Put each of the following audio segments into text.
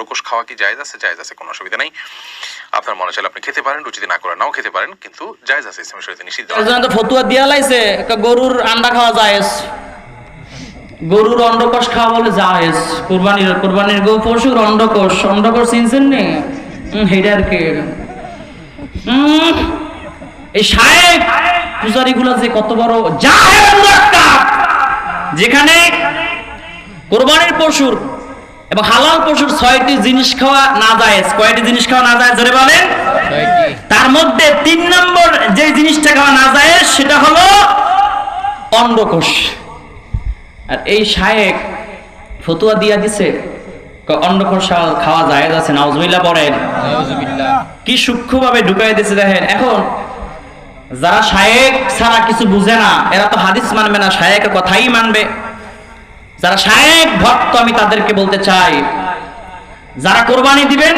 অন্ডকোষ খাওয়া কি জায়েজ আছে? জায়েজ আছে, কোনো অসুবিধা নেই। আপনার মনে চাইলে আপনি খেতে পারেন, রুচিতে না করে নাও খেতে পারেন, কিন্তু জায়েজ আছে, ইসলামের শরীরে নিষিদ্ধ। তো ফতুয়া দিয়া লাইছে, একটা গরুর আন্ডা খাওয়া জায়েজ। গরুর অন্ডকোষ খাওয়া বলে জায়েজ। কুরবানির কুরবানির গো পশুর অন্ডকোষ অন্ডকোষ চিনছেন নি? আর কি? এই সাহেব পূজারি গুলা যে কত বড় যেখানে কোরবানির পশুর এবং হালাল পশুর ছয়টি জিনিস খাওয়া না যায়। কয়টি জিনিস খাওয়া না যায়? ধরে বলেন। তার মধ্যে তিন নম্বর যে জিনিসটা খাওয়া না যায় সেটা হলো অন্ডকোষ। আর এই শায়েক ফতুয়া দিয়া দিছে অন্ডকোষ খাওয়া- যায় আছে নাউজুবিল্লাহ পড়েন। কি সূক্ষ্মভাবে ঢুকাই দিছে দেখেন এখন যারা শায়েক ছাড়া কিছু বুঝে না এরা তো হাদিস মানবে না শায়েকের কথাই মানবে। যারা শায়েক ভক্ত, আমি তাদেরকে বলতে চাই, যারা কোরবানি দিবেন,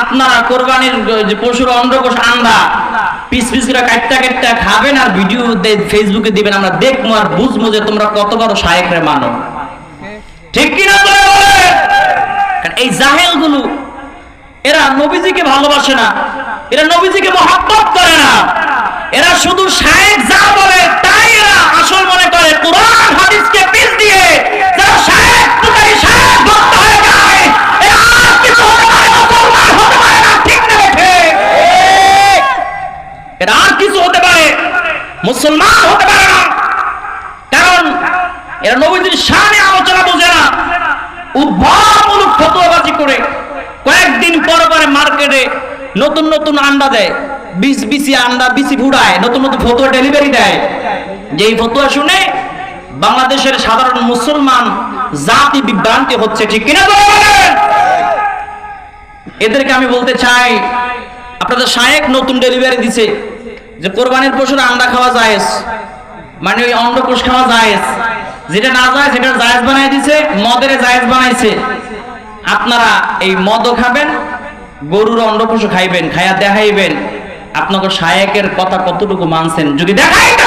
আপনারা কোরবানির যে পশুর অন্ডকোষ আন্দা পিস পিস করে কাটটা কাটটা খাবেন আর ভিডিও ফেসবুকে দিবেন, আমরা দেখব আর বুঝব যে তোমরা কত বড় শায়েকরে মানো ঠিক কিনা এই জাহেলগুলো এরা নবীজিকে ভালোবাসে না, এরা নবীজিকে মহাব্বত করে না। এরা শুধু শায়েক যা বলে, তাই এরা আসল মনে করে, কোরআন এরা আর কিছু হতে পারে। মুসলমান হতে পারে না। কারণ এরা নবীজির সামনে আলোচনা বোঝে না। উদ্ভবমূলক ফতোয়াবাজি করে। কয়েকদিন পর পরে মার্কেটে নতুন নতুন আন্ডা দেয়। বিশ বিসি আন্ডা বিসি ফুড়ায় নতুন নতুন ফতোয়া ডেলিভারি দেয়। যেই ফতোয়া শুনে বাংলাদেশের সাধারণ মুসলমান জাতি বিভ্রান্তি হচ্ছে, ঠিক কিনা? এদেরকে আমি বলতে চাই আপনাদের শায়েক নতুন ডেলিভারি দিছে যে কোরবানির পশুর আন্ডা খাওয়া যায় মানে ওই অন্ডকোষ খাওয়া যায় যেটা না যায় সেটা জায়েজ বানাই দিছে, মদের জায়েজ বানাইছে। আপনারা এই মদও খাবেন, গরুর অন্ডকোষও খাইবেন, খাইয়া দেখাইবেন। আপনাকে শায়েকের কথা কতটুকু মানছেন? যদি দেখাইতে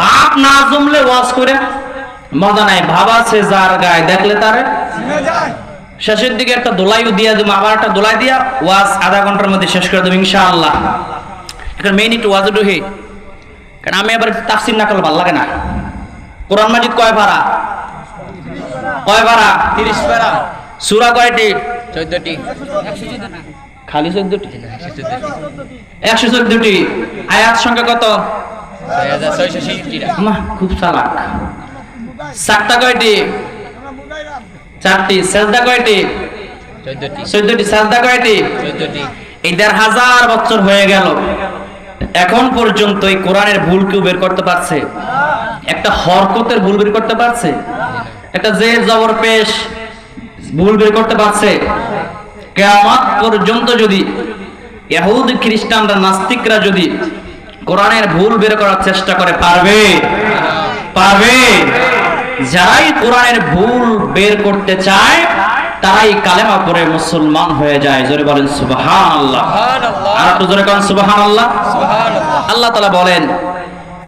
বাপ না জমলে ওয়াজ করে মজা নাই। আছে যার গায়ে, দেখলে শেষের দিকে একটা দোলাইও দিয়া দেবো, আবার একটা দোলাই দিয়া ওয়াজ আধা ঘণ্টার মধ্যে শেষ করে দেবো, ইনশাআল্লাহ। এখন মেইন একটু ওয়াজ ঢুকে। কারণ আমি আবার তাফসির না করলে ভালো লাগে না। কোরআন মাজিদ কয় ভাড়া কয় ভাড়া তিরিশ পারা। সুরা কয়টি? চোদ্দটি। খালি চোদ্দটি? একশো চোদ্দটি। আয়াত সংখ্যা কত? খুব চালাক। চারটা কয়টি? চারটি। সেজদা কয়টি? চোদ্দটি। সেজদা কয়টি? এই দেড় হাজার বছর হয়ে গেল। এখন পর্যন্ত এই কোরআনের ভুল কেউ বের করতে পারছে? একটা হরকতের ভুল বের করতে পারছে? একটা জের জবর পেশ ভুল বের করতে পারছে। কেয়ামত পর্যন্ত যদি ইহুদ খ্রিস্টানরা নাস্তিকরা যদি কোরআনের ভুল বের করার চেষ্টা করে পারবে? পারবে? যারাই কোরআনের ভুল বের করতে চায় তারাই কালেমা পড়ে মুসলমান হয়ে যায়। জোরে বলেন সুবহানাল্লাহ। সুবহানাল্লাহ। আর একটু জোরে করেন সুবহানাল্লাহ। সুবহানাল্লাহ। আল্লাহ তাআলা বলেন